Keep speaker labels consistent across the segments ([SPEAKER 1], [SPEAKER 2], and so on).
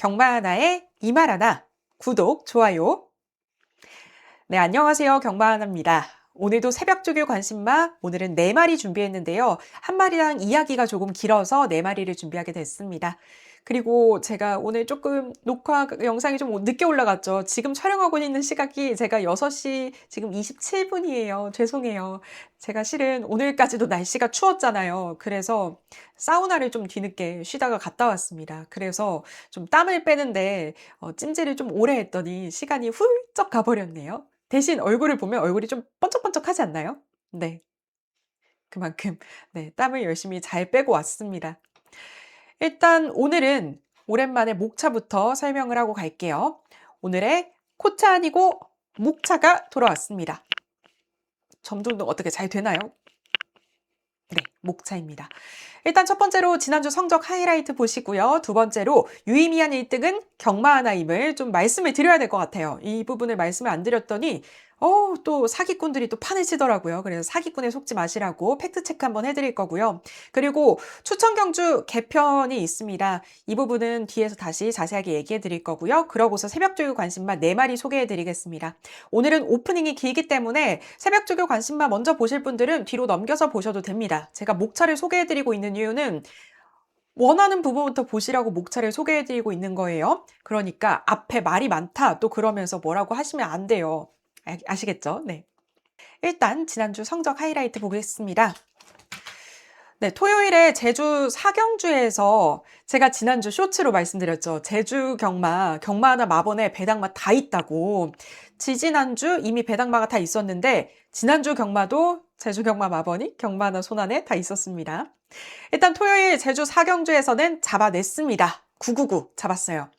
[SPEAKER 1] 경마하나의 이말하나 구독, 좋아요. 네, 안녕하세요. 경마하나입니다. 오늘도 새벽 조교 관심마 오늘은 네 마리 준비했는데요. 한 마리랑 이야기가 조금 길어서 네 마리를 준비하게 됐습니다. 그리고 제가 오늘 조금 녹화 영상이 좀 늦게 올라갔죠. 지금 촬영하고 있는 시각이 제가 6시 지금 27분이에요. 죄송해요. 제가 실은 오늘까지도 날씨가 추웠잖아요. 그래서 사우나를 좀 뒤늦게 쉬다가 갔다 왔습니다. 그래서 좀 땀을 빼는데 어, 찜질을 좀 오래 했더니 시간이 훌쩍 가버렸네요. 대신 얼굴을 보면 얼굴이 좀 번쩍번쩍하지 않나요? 네. 그만큼 네, 땀을 열심히 잘 빼고 왔습니다. 일단 오늘은 오랜만에 목차부터 설명을 하고 갈게요. 오늘의 코차 아니고 목차가 돌아왔습니다. 점등등 어떻게 잘 되나요? 네, 목차입니다. 일단 첫 번째로 지난주 성적 하이라이트 보시고요. 두 번째로 유의미한 1등은 경마 하나임을 좀 말씀을 드려야 될 것 같아요. 이 부분을 말씀을 안 드렸더니 어, 또 사기꾼들이 또 판을 치더라고요. 그래서 사기꾼에 속지 마시라고 팩트 체크 한번 해드릴 거고요. 그리고 추천 경주 개편이 있습니다. 이 부분은 뒤에서 다시 자세하게 얘기해 드릴 거고요. 그러고서 새벽 조교 관심만 4마리 소개해 드리겠습니다. 오늘은 오프닝이 길기 때문에 새벽 조교 관심만 먼저 보실 분들은 뒤로 넘겨서 보셔도 됩니다. 제가 목차를 소개해 드리고 있는 이유는 원하는 부분부터 보시라고 목차를 소개해 드리고 있는 거예요. 그러니까 앞에 말이 많다 또 그러면서 뭐라고 하시면 안 돼요. 아- 아시겠죠? 네. 일단 지난주 성적 하이라이트 보겠습니다. 네, 토요일에 제주 사경주에서 제가 지난주 쇼츠로 말씀드렸죠. 제주 경마, 경마나 마번에 배당마 다 있다고. 지지난주 이미 배당마가 다 있었는데 지난주 경마도 제주 경마 마번이 경마나 손안에 다 있었습니다. 일단 토요일 제주 사경주에서는 잡아냈습니다. 999 잡았어요.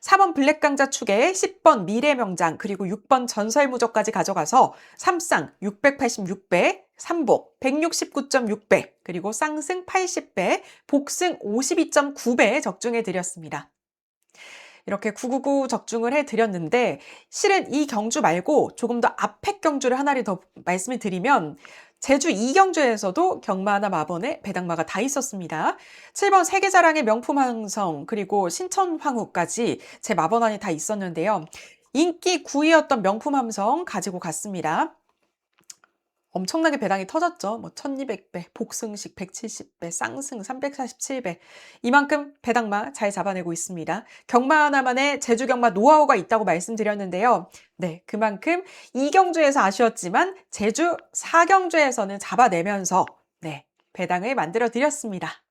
[SPEAKER 1] 4번 블랙강자 축에 10번 미래명장 그리고 6번 전설무적까지 가져가서 3쌍 686배, 3복 169.6배, 그리고 쌍승 80배, 복승 52.9배 적중해 드렸습니다. 이렇게 999 적중을 해 드렸는데 실은 이 경주 말고 조금 더 앞에 경주를 하나를 더 말씀을 드리면 제주 2경주에서도 경마나 마번에 배당마가 다 있었습니다. 7번 세계자랑의 명품 항성 그리고 신천 황후까지 제 마번 안에 다 있었는데요. 인기 9위였던 명품 함성 가지고 갔습니다. 엄청나게 배당이 터졌죠. 뭐 1200배, 복승식 170배, 쌍승 347배. 이만큼 배당마 잘 잡아내고 있습니다. 경마 하나만의 제주 경마 노하우가 있다고 말씀드렸는데요. 네, 그만큼 이경주에서 아쉬웠지만 제주 사경주에서는 잡아내면서 네, 배당을 만들어 드렸습니다.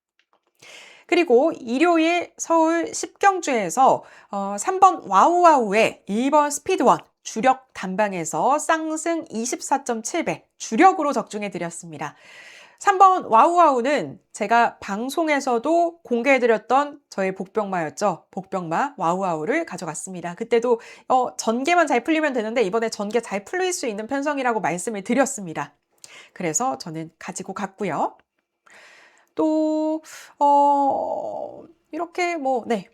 [SPEAKER 1] 그리고 일요일 서울 10경주에서 어, 3번 와우와우의 1번 스피드원 주력 단방에서 쌍승 24.7배 주력으로 적중해 드렸습니다. 3번 와우와우는 제가 방송에서도 공개해드렸던 저의 복병마였죠. 복병마 와우와우를 가져갔습니다. 그때도 어, 전개만 잘 풀리면 되는데 이번에 전개 잘 풀릴 수 있는 편성이라고 말씀을 드렸습니다. 그래서 저는 가지고 갔고요. 또 어, 이렇게 뭐 네.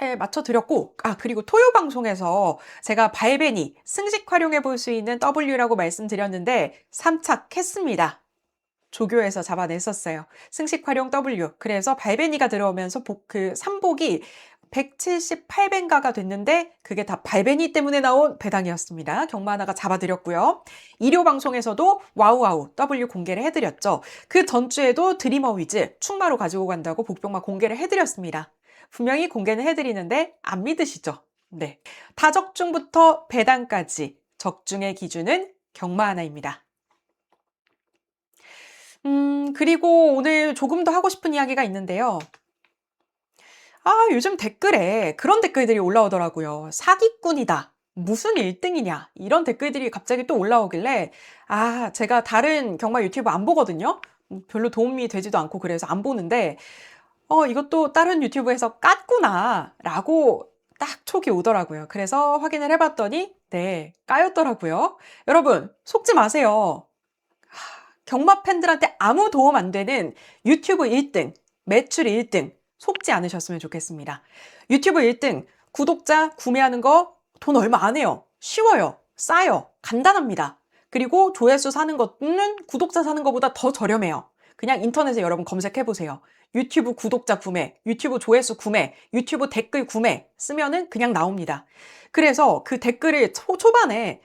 [SPEAKER 1] 잘 맞춰드렸고, 아, 그리고 토요 방송에서 제가 발베니, 승식 활용해 볼 수 있는 W라고 말씀드렸는데, 3착했습니다. 조교에서 잡아냈었어요. 승식 활용 W. 그래서 발베니가 들어오면서 복, 그 3복이 178벤가가 됐는데 그게 다 발베니 때문에 나온 배당이었습니다. 경마 하나가 잡아드렸고요. 일요 방송에서도 와우와우 W 공개를 해드렸죠. 그 전주에도 드리머 위즈 충마로 가지고 간다고 복병마 공개를 해드렸습니다. 분명히 공개는 해드리는데 안 믿으시죠? 네. 다적중부터 배당까지 적중의 기준은 경마 하나입니다. 음, 그리고 오늘 조금 더 하고 싶은 이야기가 있는데요. 아, 요즘 댓글에 그런 댓글들이 올라오더라고요. 사기꾼이다. 무슨 1등이냐. 이런 댓글들이 갑자기 또 올라오길래, 아, 제가 다른 경마 유튜브 안 보거든요? 음, 별로 도움이 되지도 않고 그래서 안 보는데, 어, 이것도 다른 유튜브에서 깠구나. 라고 딱 촉이 오더라고요. 그래서 확인을 해봤더니, 네, 까였더라고요. 여러분, 속지 마세요. 경마 팬들한테 아무 도움 안 되는 유튜브 1등, 매출 1등, 속지 않으셨으면 좋겠습니다. 유튜브 1등, 구독자 구매하는 거 돈 얼마 안 해요. 쉬워요. 싸요. 간단합니다. 그리고 조회수 사는 것은 구독자 사는 것보다 더 저렴해요. 그냥 인터넷에 여러분 검색해 보세요. 유튜브 구독자 구매, 유튜브 조회수 구매, 유튜브 댓글 구매 쓰면은 그냥 나옵니다. 그래서 그 댓글을 초, 초반에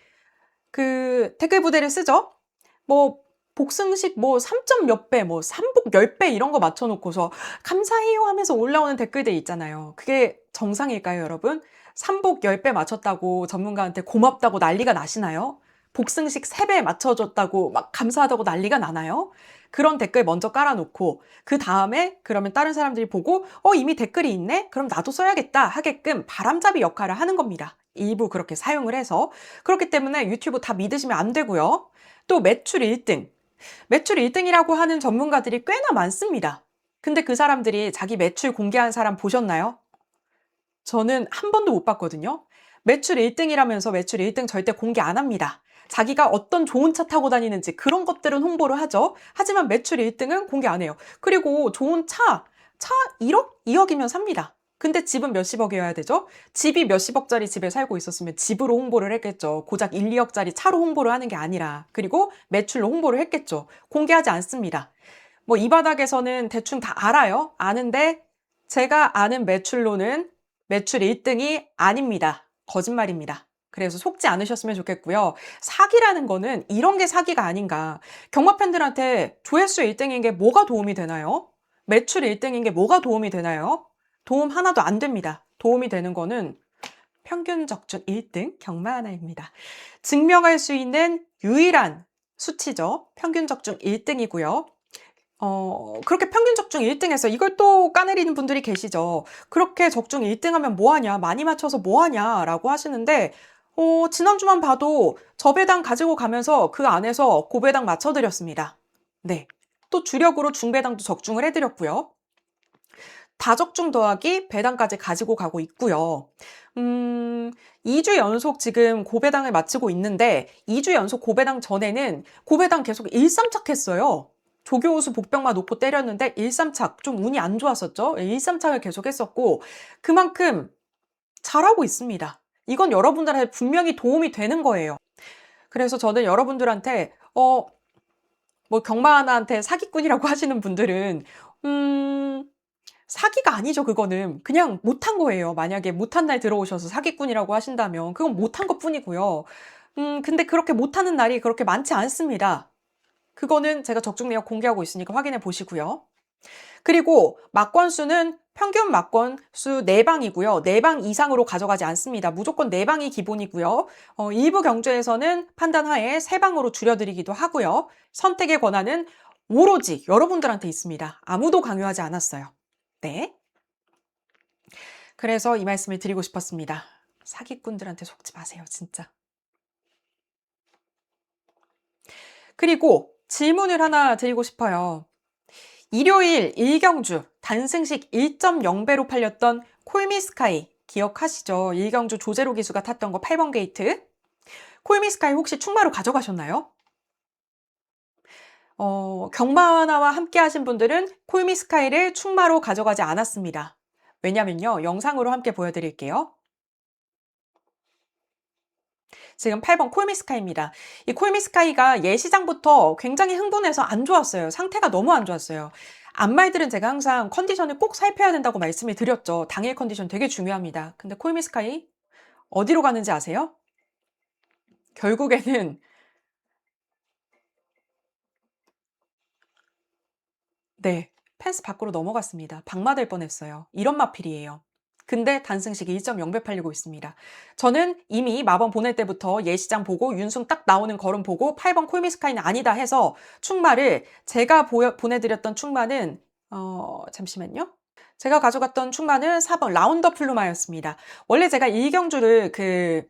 [SPEAKER 1] 그 댓글 부대를 쓰죠. 뭐 복승식 뭐 3점 몇 배, 뭐 삼복 10배 이런 거 맞춰놓고서 감사해요 하면서 올라오는 댓글들 있잖아요. 그게 정상일까요, 여러분? 삼복 10배 맞췄다고 전문가한테 고맙다고 난리가 나시나요? 복승식 3배 맞춰줬다고 막 감사하다고 난리가 나나요? 그런 댓글 먼저 깔아놓고 그 다음에 그러면 다른 사람들이 보고 어 이미 댓글이 있네? 그럼 나도 써야겠다 하게끔 바람잡이 역할을 하는 겁니다. 일부 그렇게 사용을 해서 그렇기 때문에 유튜브 다 믿으시면 안 되고요. 또 매출 1등 매출 1등이라고 하는 전문가들이 꽤나 많습니다. 근데 그 사람들이 자기 매출 공개한 사람 보셨나요? 저는 한 번도 못 봤거든요. 매출 1등이라면서 매출 1등 절대 공개 안 합니다. 자기가 어떤 좋은 차 타고 다니는지 그런 것들은 홍보를 하죠. 하지만 매출 1등은 공개 안 해요. 그리고 좋은 차, 차 1억? 2억이면 삽니다. 근데 집은 몇십억이어야 되죠? 집이 몇십억짜리 집에 살고 있었으면 집으로 홍보를 했겠죠. 고작 1, 2억짜리 차로 홍보를 하는 게 아니라. 그리고 매출로 홍보를 했겠죠. 공개하지 않습니다. 뭐 이 바닥에서는 대충 다 알아요. 아는데 제가 아는 매출로는 매출 1등이 아닙니다. 거짓말입니다. 그래서 속지 않으셨으면 좋겠고요. 사기라는 거는 이런 게 사기가 아닌가. 경마팬들한테 조회수 1등인 게 뭐가 도움이 되나요? 매출 1등인 게 뭐가 도움이 되나요? 도움 하나도 안 됩니다. 도움이 되는 거는 평균 적중 1등 경마 하나입니다. 증명할 수 있는 유일한 수치죠. 평균 적중 1등이고요. 어, 그렇게 평균 적중 1등에서 이걸 또 까내리는 분들이 계시죠. 그렇게 적중 1등하면 뭐하냐, 많이 맞춰서 뭐하냐, 라고 하시는데, 어, 지난주만 봐도 저배당 가지고 가면서 그 안에서 고배당 맞춰드렸습니다. 네. 또 주력으로 중배당도 적중을 해드렸고요. 다적중 더하기 배당까지 가지고 가고 있고요. 음, 2주 연속 지금 고배당을 마치고 있는데 2주 연속 고배당 전에는 고배당 계속 1삼착했어요. 조교우수 복병만 놓고 때렸는데 1삼착 좀 운이 안 좋았었죠. 1삼착을 계속 했었고 그만큼 잘하고 있습니다. 이건 여러분들한테 분명히 도움이 되는 거예요. 그래서 저는 여러분들한테 어, 뭐 경마 하나한테 사기꾼이라고 하시는 분들은 음, 사기가 아니죠, 그거는. 그냥 못한 거예요. 만약에 못한 날 들어오셔서 사기꾼이라고 하신다면 그건 못한 것 뿐이고요. 음, 근데 그렇게 못하는 날이 그렇게 많지 않습니다. 그거는 제가 적중 내역 공개하고 있으니까 확인해 보시고요. 그리고 막권수는 평균 막권 수 4방이고요. 4방 이상으로 가져가지 않습니다. 무조건 4방이 기본이고요. 어, 일부 경주에서는 판단하에 3방으로 줄여드리기도 하고요. 선택의 권한은 오로지 여러분들한테 있습니다. 아무도 강요하지 않았어요. 네. 그래서 이 말씀을 드리고 싶었습니다. 사기꾼들한테 속지 마세요, 진짜. 그리고 질문을 하나 드리고 싶어요. 일요일 일경주 단승식 1.0배로 팔렸던 콜미스카이 기억하시죠? 일경주 조제로 기수가 탔던 거 8번 게이트. 콜미스카이 혹시 충마로 가져가셨나요? 어, 경마하나와 함께 하신 분들은 콜미스카이를 충마로 가져가지 않았습니다. 왜냐면요, 영상으로 함께 보여드릴게요. 지금 8번 콜미스카이입니다. 이 콜미스카이가 예시장부터 굉장히 흥분해서 안 좋았어요. 상태가 너무 안 좋았어요. 앞말들은 제가 항상 컨디션을 꼭 살펴야 된다고 말씀을 드렸죠. 당일 컨디션 되게 중요합니다. 근데 콜미스카이 어디로 가는지 아세요? 결국에는 네, 펜스 밖으로 넘어갔습니다. 박마될 뻔했어요. 이런 마필이에요. 근데 단승식이 1.0배 팔리고 있습니다. 저는 이미 마번 보낼 때부터 예시장 보고 윤승 딱 나오는 걸음 보고 8번 콜미스카이는 아니다 해서 충마를 제가 보여, 보내드렸던 충마는 어 잠시만요. 제가 가져갔던 충마는 4번 라운더 플루마였습니다. 원래 제가 일경주를 그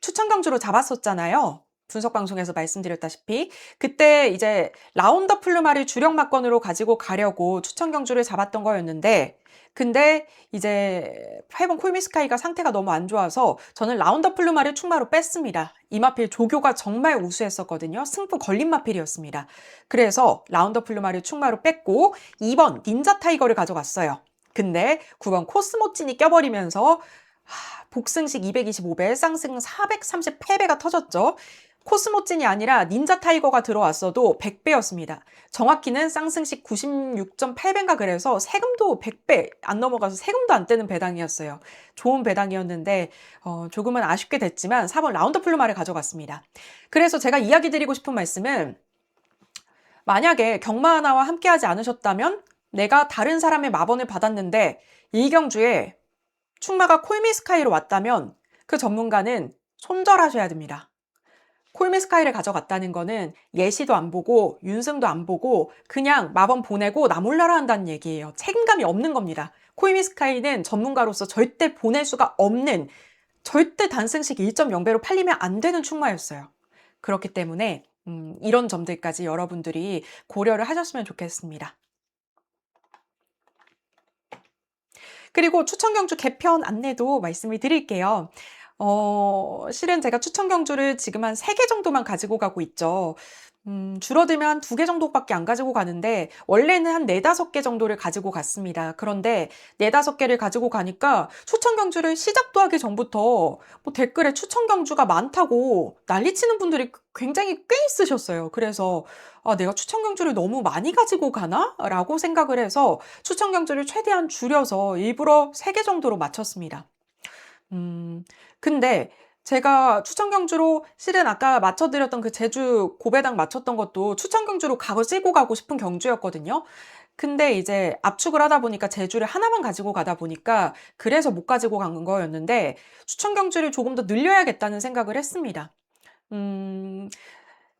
[SPEAKER 1] 추천 경주로 잡았었잖아요. 분석 방송에서 말씀드렸다시피 그때 이제 라운더 플루마를 주력 막건으로 가지고 가려고 추천 경주를 잡았던 거였는데 근데 이제 8번 콜미스카이가 상태가 너무 안 좋아서 저는 라운더 플루마를 충마로 뺐습니다. 이 마필 조교가 정말 우수했었거든요. 승부 걸린 마필이었습니다. 그래서 라운더 플루마를 충마로 뺐고 2번 닌자 타이거를 가져갔어요. 근데 9번 코스모찐이 껴버리면서 복승식 225배, 쌍승 438배가 터졌죠. 코스모찐이 아니라 닌자 타이거가 들어왔어도 100배였습니다. 정확히는 쌍승식 96.8배인가 그래서 세금도 100배 안 넘어가서 세금도 안 떼는 배당이었어요. 좋은 배당이었는데 어, 조금은 아쉽게 됐지만 4번 라운드 플루마를 가져갔습니다. 그래서 제가 이야기 드리고 싶은 말씀은 만약에 경마 하나와 함께하지 않으셨다면 내가 다른 사람의 마번을 받았는데 이경주에 충마가 콜미스카이로 왔다면 그 전문가는 손절하셔야 됩니다. 콜미스카이를 가져갔다는 거는 예시도 안 보고 윤승도 안 보고 그냥 마번 보내고 나 몰라라 한다는 얘기예요. 책임감이 없는 겁니다. 콜미스카이는 전문가로서 절대 보낼 수가 없는 절대 단승식 1.0배로 팔리면 안 되는 충마였어요. 그렇기 때문에 음, 이런 점들까지 여러분들이 고려를 하셨으면 좋겠습니다. 그리고 추천경주 개편 안내도 말씀을 드릴게요. 어, 실은 제가 추천 경주를 지금 한 3개 정도만 가지고 가고 있죠. 음, 줄어들면 한 2개 정도밖에 안 가지고 가는데, 원래는 한 4, 5개 정도를 가지고 갔습니다. 그런데 4, 5개를 가지고 가니까 추천 경주를 시작도 하기 전부터 뭐 댓글에 추천 경주가 많다고 난리치는 분들이 굉장히 꽤 있으셨어요. 그래서 아, 내가 추천 경주를 너무 많이 가지고 가나? 라고 생각을 해서 추천 경주를 최대한 줄여서 일부러 3개 정도로 맞췄습니다. 음, 근데 제가 추천 경주로 실은 아까 맞춰드렸던 그 제주 고배당 맞췄던 것도 추천 경주로 가지고 가고 싶은 경주였거든요. 근데 이제 압축을 하다 보니까 제주를 하나만 가지고 가다 보니까 그래서 못 가지고 간 거였는데 추천 경주를 조금 더 늘려야겠다는 생각을 했습니다. 음,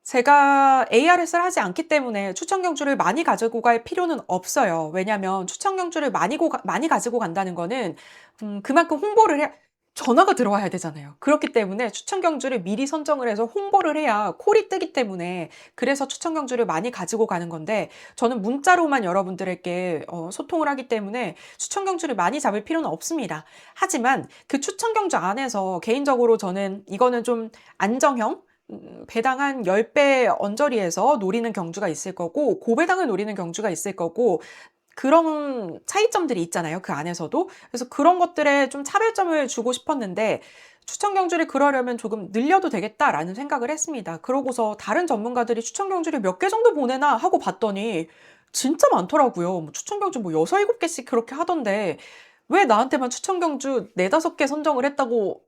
[SPEAKER 1] 제가 ARS를 하지 않기 때문에 추천 경주를 많이 가지고 갈 필요는 없어요. 왜냐면 추천 경주를 많이, 고, 많이 가지고 간다는 거는 음, 그만큼 홍보를 해, 전화가 들어와야 되잖아요. 그렇기 때문에 추천 경주를 미리 선정을 해서 홍보를 해야 콜이 뜨기 때문에 그래서 추천 경주를 많이 가지고 가는 건데 저는 문자로만 여러분들에게 어, 소통을 하기 때문에 추천 경주를 많이 잡을 필요는 없습니다. 하지만 그 추천 경주 안에서 개인적으로 저는 이거는 좀 안정형 음, 배당 한 10배 언저리에서 노리는 경주가 있을 거고 고배당을 노리는 경주가 있을 거고 그런 차이점들이 있잖아요. 그 안에서도. 그래서 그런 것들에 좀 차별점을 주고 싶었는데 추천 경주를 그러려면 조금 늘려도 되겠다라는 생각을 했습니다. 그러고서 다른 전문가들이 추천 경주를 몇 개 정도 보내나 하고 봤더니 진짜 많더라고요. 뭐 추천 경주 뭐 6, 7개씩 그렇게 하던데 왜 나한테만 추천 경주 4, 5개 선정을 했다고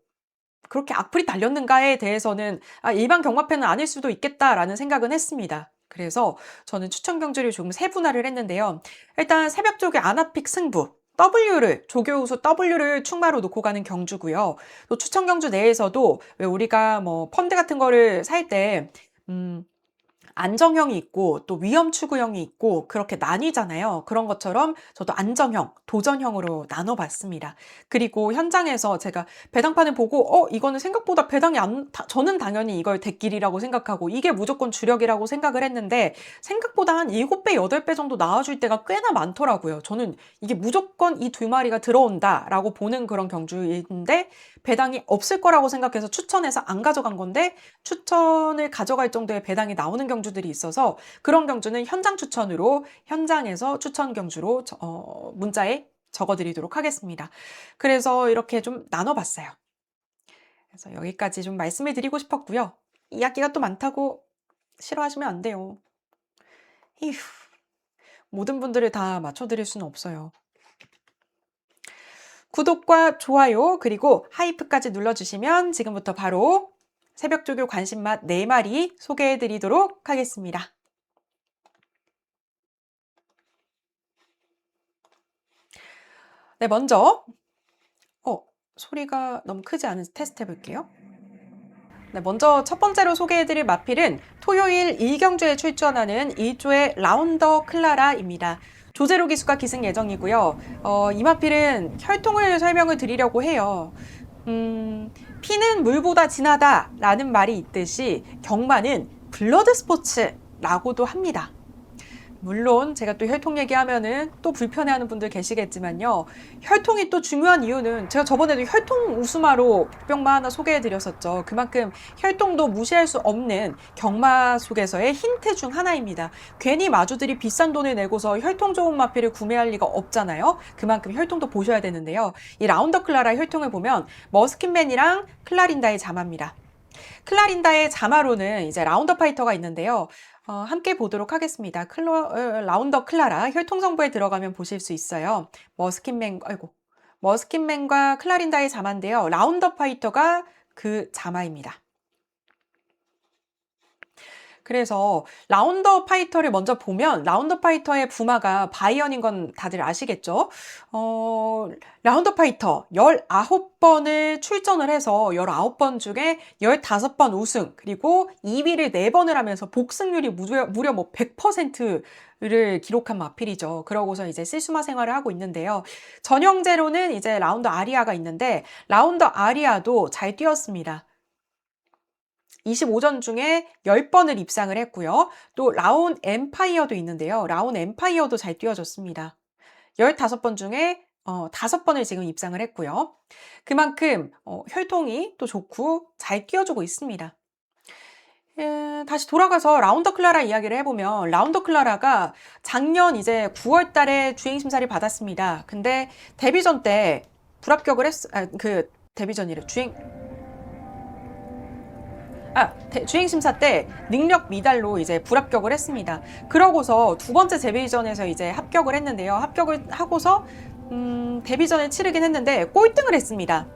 [SPEAKER 1] 그렇게 악플이 달렸는가에 대해서는 아, 일반 경마팬은 아닐 수도 있겠다라는 생각은 했습니다. 그래서 저는 추천 경주를 조금 세분화를 했는데요. 일단 새벽 쪽에 아나픽 승부, W를 조교우수 W를 충마로 놓고 가는 경주고요. 또 추천 경주 내에서도 왜 우리가 뭐 펀드 같은 거를 살 때 음, 안정형이 있고 또 위험 추구형이 있고 그렇게 나뉘잖아요. 그런 것처럼 저도 안정형, 도전형으로 나눠봤습니다. 그리고 현장에서 제가 배당판을 보고 어 이거는 생각보다 배당이 안 저는 당연히 이걸 대길이라고 생각하고 이게 무조건 주력이라고 생각을 했는데 생각보다 한 7배, 8배 정도 나와줄 때가 꽤나 많더라고요. 저는 이게 무조건 이 두 마리가 들어온다라고 보는 그런 경주인데 배당이 없을 거라고 생각해서 추천해서 안 가져간 건데 추천을 가져갈 정도의 배당이 나오는 경주 들이 있어서 그런 경주는 현장 추천으로 현장에서 추천 경주로 어, 문자에 적어드리도록 하겠습니다. 그래서 이렇게 좀 나눠봤어요. 그래서 여기까지 좀 말씀을 드리고 싶었고요. 이야기가 또 많다고 싫어하시면 안 돼요. 휴, 모든 분들을 다 맞춰드릴 수는 없어요. 구독과 좋아요 그리고 하이프까지 눌러주시면 지금부터 바로 새벽 조교 관심맛 4마리 소개해 드리도록 하겠습니다. 네, 먼저 어, 소리가 너무 크지 않은지 테스트 해볼게요. 네, 먼저 첫 번째로 소개해드릴 마필은 토요일 일경주에 출전하는 1조의 라운더 클라라입니다. 조제로 기수가 기승 예정이고요. 어, 이 마필은 혈통을 설명을 드리려고 해요. 음, 피는 물보다 진하다라는 말이 있듯이 경마는 블러드 스포츠라고도 합니다. 물론 제가 또 혈통 얘기하면은 또 불편해하는 분들 계시겠지만요. 혈통이 또 중요한 이유는 제가 저번에도 혈통 우수마로 복병마 하나 소개해드렸었죠. 그만큼 혈통도 무시할 수 없는 경마 속에서의 힌트 중 하나입니다. 괜히 마주들이 비싼 돈을 내고서 혈통 좋은 마피를 구매할 리가 없잖아요. 그만큼 혈통도 보셔야 되는데요. 이 라운더 클라라 혈통을 보면 머스킨맨이랑 클라린다의 자마입니다. 클라린다의 자마로는 이제 라운더 파이터가 있는데요. 어, 함께 보도록 하겠습니다. 클로, 어, 라운더 클라라 혈통정보에 들어가면 보실 수 있어요. 머스킨맨, 아이고, 머스킨맨과 클라린다의 자마인데요. 라운더 파이터가 그 자마입니다. 그래서 라운더 파이터를 먼저 보면 라운더 파이터의 부마가 바이언인 건 다들 아시겠죠? 어, 라운더 파이터 19번을 출전을 해서 19번 중에 15번 우승, 그리고 2위를 4번을 하면서 복승률이 무려, 무려 뭐 100%를 기록한 마필이죠. 그러고서 이제 시수마 생활을 하고 있는데요. 전형제로는 이제 라운더 아리아가 있는데 라운더 아리아도 잘 뛰었습니다. 25전 중에 10번을 입상을 했고요. 또 라온 엠파이어도 있는데요. 라온 엠파이어도 잘 뛰어줬습니다. 15번 중에 어, 5번을 지금 입상을 했고요. 그만큼 어, 혈통이 또 좋고 잘 뛰어주고 있습니다. 에, 다시 돌아가서 라운더 클라라 이야기를 해보면 라운더 클라라가 작년 이제 9월 달에 주행 심사를 받았습니다. 근데 데뷔전 때 불합격을 했, 아, 그 데뷔전이래. 주행, 아, 대- 주행 심사 때 능력 미달로 이제 불합격을 했습니다. 그러고서 두 번째 데뷔전에서 이제 합격을 했는데요. 합격을 하고서 음, 데뷔전을 치르긴 했는데 꼴등을 했습니다.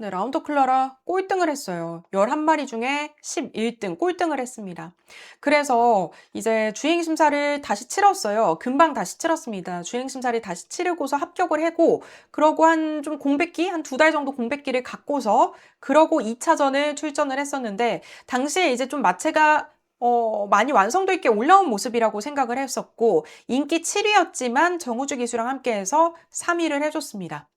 [SPEAKER 1] 네, 라운더 클라라 꼴등을 했어요. 11마리 중에 11등 꼴등을 했습니다. 그래서 이제 주행 심사를 다시 치렀어요. 금방 다시 치렀습니다. 주행 심사를 다시 치르고서 합격을 하고 그러고 한 좀 공백기 한 두 달 정도 공백기를 갖고서 그러고 2차전을 출전을 했었는데 당시에 이제 좀 마체가 어, 많이 완성도 있게 올라온 모습이라고 생각을 했었고 인기 7위였지만 정우주 기수랑 함께해서 3위를 해줬습니다.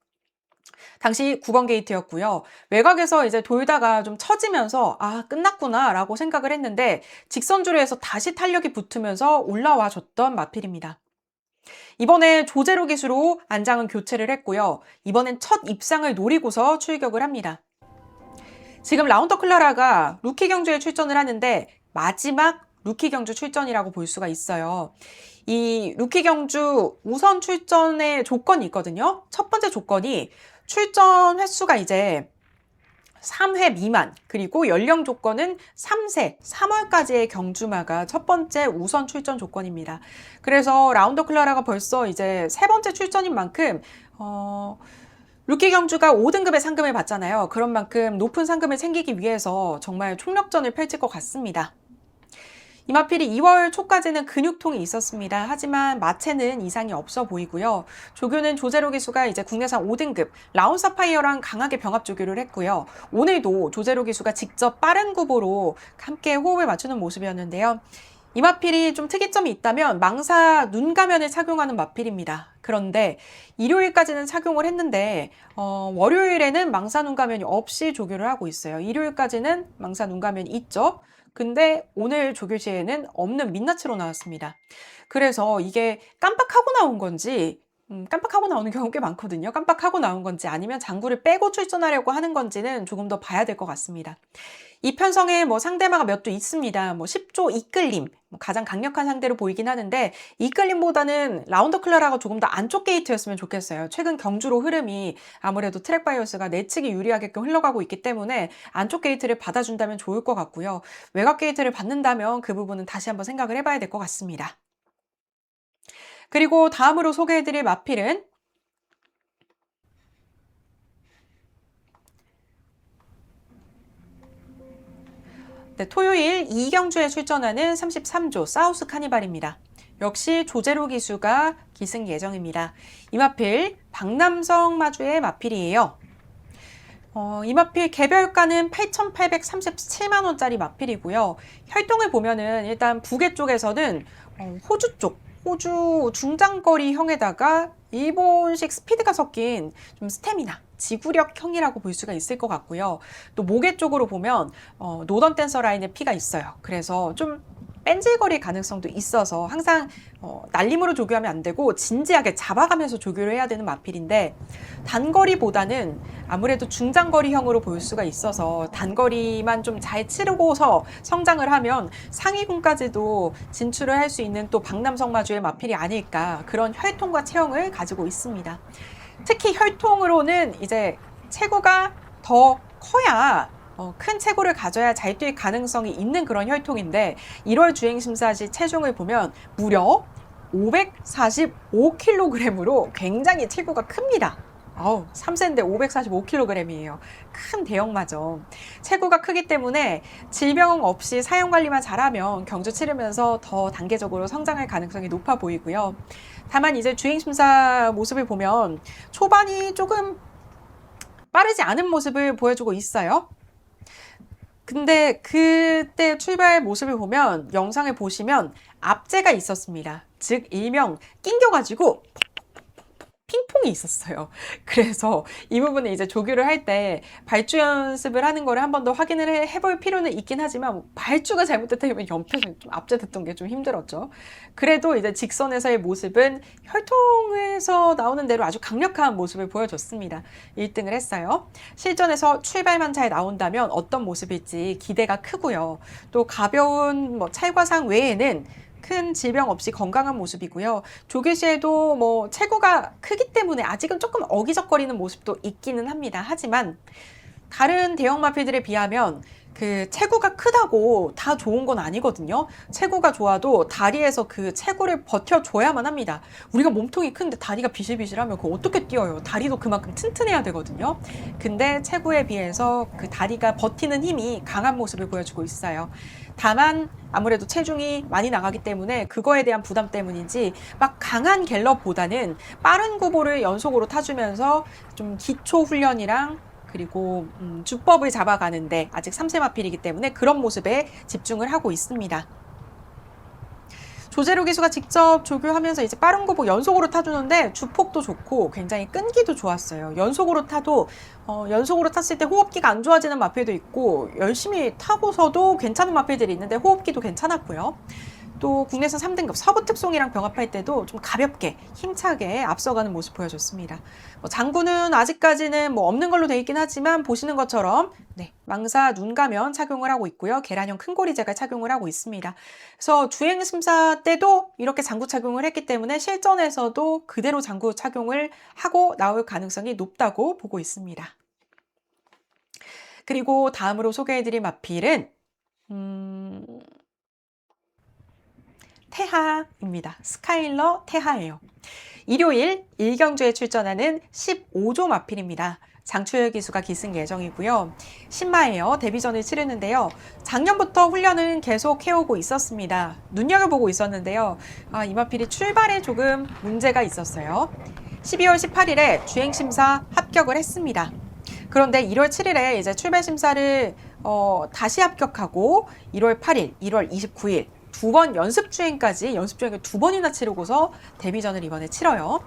[SPEAKER 1] 당시 9번 게이트였고요. 외곽에서 이제 돌다가 좀 처지면서 아 끝났구나라고 생각을 했는데 직선주로에서 다시 탄력이 붙으면서 올라와 줬던 마필입니다. 이번에 조제로 기수로 안장은 교체를 했고요. 이번엔 첫 입상을 노리고서 출격을 합니다. 지금 라운더 클라라가 루키 경주에 출전을 하는데 마지막 루키 경주 출전이라고 볼 수가 있어요. 이 루키 경주 우선 출전의 조건이 있거든요. 첫 번째 조건이 출전 횟수가 이제 3회 미만, 그리고 연령 조건은 3세, 3월까지의 경주마가 첫 번째 우선 출전 조건입니다. 그래서 라운더 클라라가 벌써 이제 세 번째 출전인 만큼, 어, 루키 경주가 5등급의 상금을 받잖아요. 그런 만큼 높은 상금을 챙기기 위해서 정말 총력전을 펼칠 것 같습니다. 이마필이 2월 초까지는 근육통이 있었습니다. 하지만 마체는 이상이 없어 보이고요. 조교는 조제로 기수가 이제 국내산 5등급 라운 사파이어랑 강하게 병합 조교를 했고요. 오늘도 조제로 기수가 직접 빠른 구보로 함께 호흡을 맞추는 모습이었는데요. 이 마필이 좀 특이점이 있다면 망사 눈 가면을 착용하는 마필입니다. 그런데 일요일까지는 착용을 했는데 어, 월요일에는 망사 눈 가면이 없이 조교를 하고 있어요. 일요일까지는 망사 눈 가면이 있죠. 근데 오늘 조교 시에는 없는 민낯으로 나왔습니다. 그래서 이게 깜빡하고 나온 건지 음, 깜빡하고 나오는 경우 꽤 많거든요. 깜빡하고 나온 건지 아니면 장구를 빼고 출전하려고 하는 건지는 조금 더 봐야 될 것 같습니다. 이 편성에 뭐 상대마가 몇 도 있습니다. 뭐 10조 이끌림 뭐 가장 강력한 상대로 보이긴 하는데 이끌림보다는 라운더 클라라가 조금 더 안쪽 게이트였으면 좋겠어요. 최근 경주로 흐름이 아무래도 트랙 바이오스가 내측이 유리하게끔 흘러가고 있기 때문에 안쪽 게이트를 받아준다면 좋을 것 같고요. 외곽 게이트를 받는다면 그 부분은 다시 한번 생각을 해봐야 될 것 같습니다. 그리고 다음으로 소개해드릴 마필은 네, 토요일 이경주에 출전하는 33조 사우스 카니발입니다. 역시 조제로 기수가 기승 예정입니다. 이 마필 박남성 마주의 마필이에요. 어, 이 마필 개별가는 8,837만 원짜리 마필이고요. 혈통을 보면은 일단 북의 쪽에서는 어, 호주 쪽, 호주 중장거리형에다가 일본식 스피드가 섞인 좀 스태미나, 지구력형이라고 볼 수가 있을 것 같고요. 또 목의 쪽으로 보면 어, 노던 댄서 라인에 피가 있어요. 그래서 좀 뺀질거릴 가능성도 있어서 항상 어, 날림으로 조교하면 안 되고 진지하게 잡아가면서 조교를 해야 되는 마필인데 단거리보다는 아무래도 중장거리형으로 볼 수가 있어서 단거리만 좀 잘 치르고서 성장을 하면 상위군까지도 진출을 할 수 있는 또 박남성마주의 마필이 아닐까 그런 혈통과 체형을 가지고 있습니다. 특히 혈통으로는 이제 체구가 더 커야 어, 큰 체구를 가져야 잘 뛸 가능성이 있는 그런 혈통인데 1월 주행 심사 시 체중을 보면 무려 545kg으로 굉장히 체구가 큽니다. 아우, 3세인데 545kg이에요. 큰 대형마죠. 체구가 크기 때문에 질병 없이 사용 관리만 잘하면 경주 치르면서 더 단계적으로 성장할 가능성이 높아 보이고요. 다만 이제 주행 심사 모습을 보면 초반이 조금 빠르지 않은 모습을 보여주고 있어요. 근데 그때 출발 모습을 보면 영상을 보시면 압제가 있었습니다. 즉 일명 낑겨가지고 핑퐁이 있었어요. 그래서 이 부분은 이제 조교를 할 때 발주 연습을 하는 거를 한 번 더 확인을 해- 해볼 필요는 있긴 하지만 발주가 잘못됐다면 옆에서 좀 압제됐던 게 좀 힘들었죠. 그래도 이제 직선에서의 모습은 혈통에서 나오는 대로 아주 강력한 모습을 보여줬습니다. 1등을 했어요. 실전에서 출발만 잘 나온다면 어떤 모습일지 기대가 크고요. 또 가벼운 뭐 찰과상 외에는 큰 질병 없이 건강한 모습이고요. 조교 시에도 뭐 체구가 크기 때문에 아직은 조금 어기적거리는 모습도 있기는 합니다. 하지만 다른 대형 마피들에 비하면 그 체구가 크다고 다 좋은 건 아니거든요. 체구가 좋아도 다리에서 그 체구를 버텨줘야만 합니다. 우리가 몸통이 큰데 다리가 비실비실하면 그거 어떻게 뛰어요? 다리도 그만큼 튼튼해야 되거든요. 근데 체구에 비해서 그 다리가 버티는 힘이 강한 모습을 보여주고 있어요. 다만 아무래도 체중이 많이 나가기 때문에 그거에 대한 부담 때문인지 막 강한 갤럽보다는 빠른 구보를 연속으로 타주면서 좀 기초 훈련이랑 그리고 음, 주법을 잡아가는데 아직 3세 마필이기 때문에 그런 모습에 집중을 하고 있습니다. 조재로 기수가 직접 조교하면서 이제 빠른 구보 연속으로 타주는데 주폭도 좋고 굉장히 끈기도 좋았어요. 연속으로 타도 어, 연속으로 탔을 때 호흡기가 안 좋아지는 마필도 있고 열심히 타고서도 괜찮은 마필들이 있는데 호흡기도 괜찮았고요. 또 국내선 3등급 서부 특송이랑 병합할 때도 좀 가볍게 힘차게 앞서가는 모습 보여줬습니다. 뭐 장구는 아직까지는 뭐 없는 걸로 돼 있긴 하지만 보시는 것처럼 네, 망사 눈 가면 착용을 하고 있고요. 계란형 큰고리제가 착용을 하고 있습니다. 그래서 주행 심사 때도 이렇게 장구 착용을 했기 때문에 실전에서도 그대로 장구 착용을 하고 나올 가능성이 높다고 보고 있습니다. 그리고 다음으로 소개해드릴 마필은 음, 태하입니다. 스카일러 태하예요. 일요일 일경주에 출전하는 15조 마필입니다. 장초열 기수가 기승 예정이고요. 신마예요. 데뷔전을 치르는데요. 작년부터 훈련은 계속 해오고 있었습니다. 눈여겨보고 있었는데요. 아, 이 마필이 출발에 조금 문제가 있었어요. 12월 18일에 주행심사 합격을 했습니다. 그런데 1월 7일에 이제 출발 심사를 어, 다시 합격하고 1월 8일, 1월 29일 두 번 연습 주행까지 연습 주행을 두 번이나 치르고서 데뷔전을 이번에 치러요.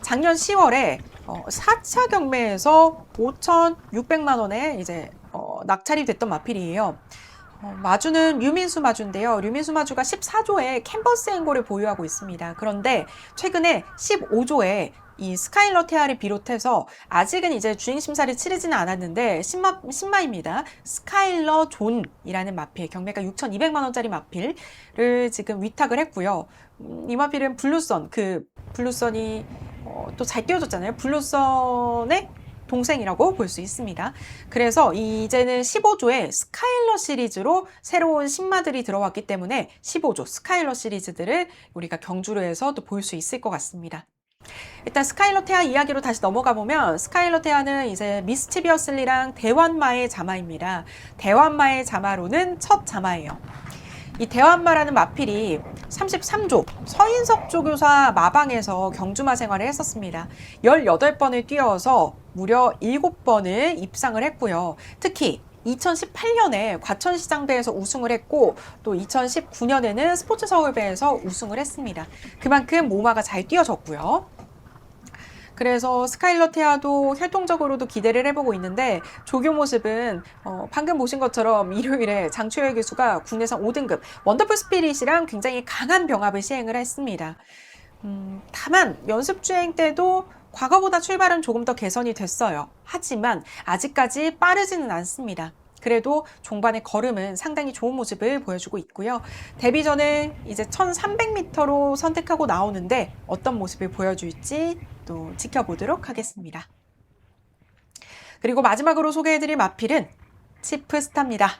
[SPEAKER 1] 작년 10월에 어, 4차 경매에서 5,600만 원에 이제 어, 낙찰이 됐던 마필이에요. 어, 마주는 류민수 마주인데요. 류민수 마주가 14조의 캔버스 앵고를 보유하고 있습니다. 그런데 최근에 15조에 이 스카일러 테아를 비롯해서 아직은 이제 주행 심사를 치르지는 않았는데 신마, 신마입니다. 스카일러 존이라는 마필 경매가 6,200만 원짜리 마필을 지금 위탁을 했고요. 음, 이 마필은 블루선 그 블루선이 어, 또 잘 띄워줬잖아요. 블루선의 동생이라고 볼 수 있습니다. 그래서 이제는 15조의 스카일러 시리즈로 새로운 신마들이 들어왔기 때문에 15조 스카일러 시리즈들을 우리가 경주로에서 또 볼 수 있을 것 같습니다. 일단 스카일러 테아 이야기로 다시 넘어가 보면 스카일러 테아는 이제 미스치비어슬리랑 대환마의 자마입니다. 대환마의 자마로는 첫 자마예요. 이 대환마라는 마필이 33조 서인석 조교사 마방에서 경주마 생활을 했었습니다. 18번을 뛰어서 무려 7번을 입상을 했고요. 특히 2018년에 과천시장배에서 우승을 했고 또 2019년에는 스포츠 서울배에서 우승을 했습니다. 그만큼 모마가 잘 뛰어졌고요. 그래서 스카일러 테아도 활동적으로도 기대를 해보고 있는데 조교 모습은 어, 방금 보신 것처럼 일요일에 장초열 교수가 국내선 5등급 원더풀 스피릿이랑 굉장히 강한 병합을 시행을 했습니다. 음, 다만 연습 주행 때도 과거보다 출발은 조금 더 개선이 됐어요. 하지만 아직까지 빠르지는 않습니다. 그래도 종반의 걸음은 상당히 좋은 모습을 보여주고 있고요. 데뷔 전에 이제 1300m로 선택하고 나오는데 어떤 모습을 보여줄지 또 지켜보도록 하겠습니다. 그리고 마지막으로 소개해드릴 마필은 치프스타입니다.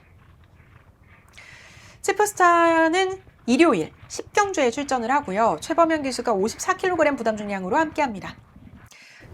[SPEAKER 1] 치프스타는 일요일 10경주에 출전을 하고요. 최범현 기수가 54kg 부담 중량으로 함께합니다.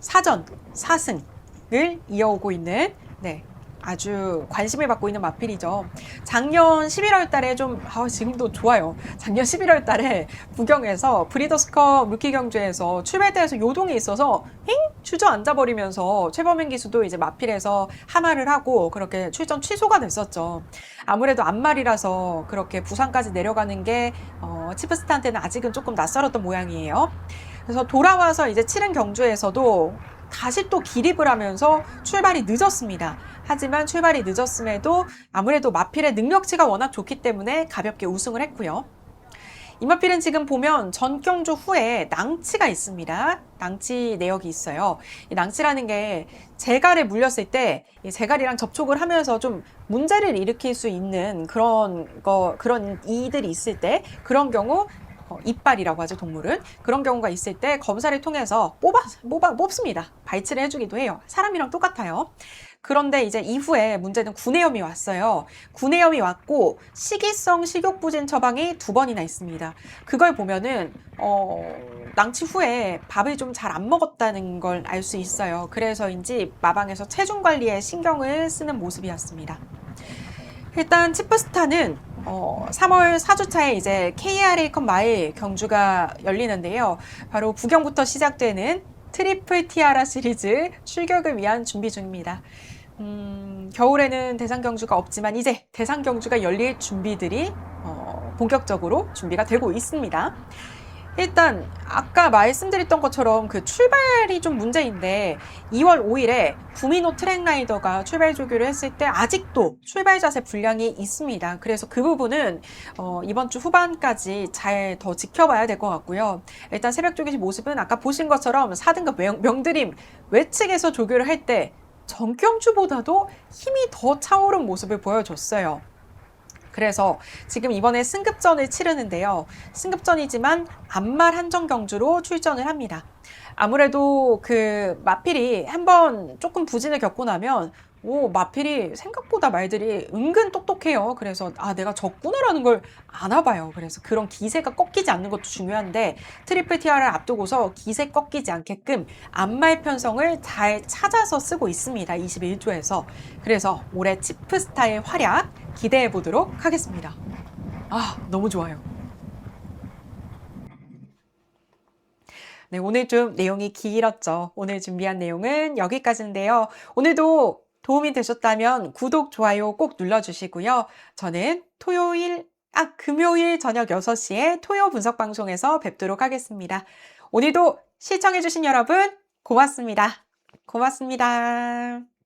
[SPEAKER 1] 사전 4승을 이어오고 있는 네, 아주 관심을 받고 있는 마필이죠. 작년 11월 달에 좀, 아, 지금도 좋아요. 작년 11월 달에 부경에서 브리더스컵 루키 경주에서 출발대에서 요동이 있어서 힝! 주저앉아 버리면서 최범인 기수도 이제 마필에서 하마를 하고 그렇게 출전 취소가 됐었죠. 아무래도 앞말이라서 그렇게 부산까지 내려가는 게 어, 치프스타한테는 아직은 조금 낯설었던 모양이에요. 그래서 돌아와서 이제 치른 경주에서도 다시 또 기립을 하면서 출발이 늦었습니다. 하지만 출발이 늦었음에도 아무래도 마필의 능력치가 워낙 좋기 때문에 가볍게 우승을 했고요. 이마필은 지금 보면 전경주 후에 낭치가 있습니다. 낭치 내역이 있어요. 이 낭치라는 게 재갈에 물렸을 때이 재갈이랑 접촉을 하면서 좀 문제를 일으킬 수 있는 그런 거 그런 이들이 있을 때 그런 경우 어, 이빨이라고 하죠 동물은 그런 경우가 있을 때 검사를 통해서 뽑아 뽑아 뽑습니다. 발치를 해주기도 해요. 사람이랑 똑같아요. 그런데 이제 이후에 문제는 구내염이 왔어요. 구내염이 왔고 식이성 식욕부진 처방이 두 번이나 있습니다. 그걸 보면은 어, 낭치 후에 밥을 좀 잘 안 먹었다는 걸 알 수 있어요. 그래서인지 마방에서 체중 관리에 신경을 쓰는 모습이었습니다. 일단 치프스타는 어, 3월 4주차에 이제 KRA컵 마일 경주가 열리는데요. 바로 부경부터 시작되는 트리플 티아라 시리즈 출격을 위한 준비 중입니다. 음, 겨울에는 대상 경주가 없지만 이제 대상 경주가 열릴 준비들이 어, 본격적으로 준비가 되고 있습니다. 일단 아까 말씀드렸던 것처럼 그 출발이 좀 문제인데 2월 5일에 구미노 트랙라이더가 출발 조교를 했을 때 아직도 출발 자세 불량이 있습니다. 그래서 그 부분은 어, 이번 주 후반까지 잘 더 지켜봐야 될 것 같고요. 일단 새벽 조교 모습은 아까 보신 것처럼 4등급 명, 명드림 외측에서 조교를 할때 정경주보다도 힘이 더 차오른 모습을 보여줬어요. 그래서 지금 이번에 승급전을 치르는데요. 승급전이지만 안말 한정 경주로 출전을 합니다. 아무래도 그 마필이 한번 조금 부진을 겪고 나면 오, 마필이 생각보다 말들이 은근 똑똑해요. 그래서 아, 내가 졌구나라는 걸 아나 봐요. 그래서 그런 기세가 꺾이지 않는 것도 중요한데 트리플 티아를 앞두고서 기세 꺾이지 않게끔 안말 편성을 잘 찾아서 쓰고 있습니다. 21조에서. 그래서 올해 치프스타의 활약 기대해 보도록 하겠습니다. 아, 너무 좋아요. 네, 오늘 좀 내용이 길었죠. 오늘 준비한 내용은 여기까지인데요. 오늘도 도움이 되셨다면 구독, 좋아요 꼭 눌러주시고요. 저는 토요일, 아, 금요일 저녁 6시에 토요 분석 방송에서 뵙도록 하겠습니다. 오늘도 시청해주신 여러분 고맙습니다. 고맙습니다.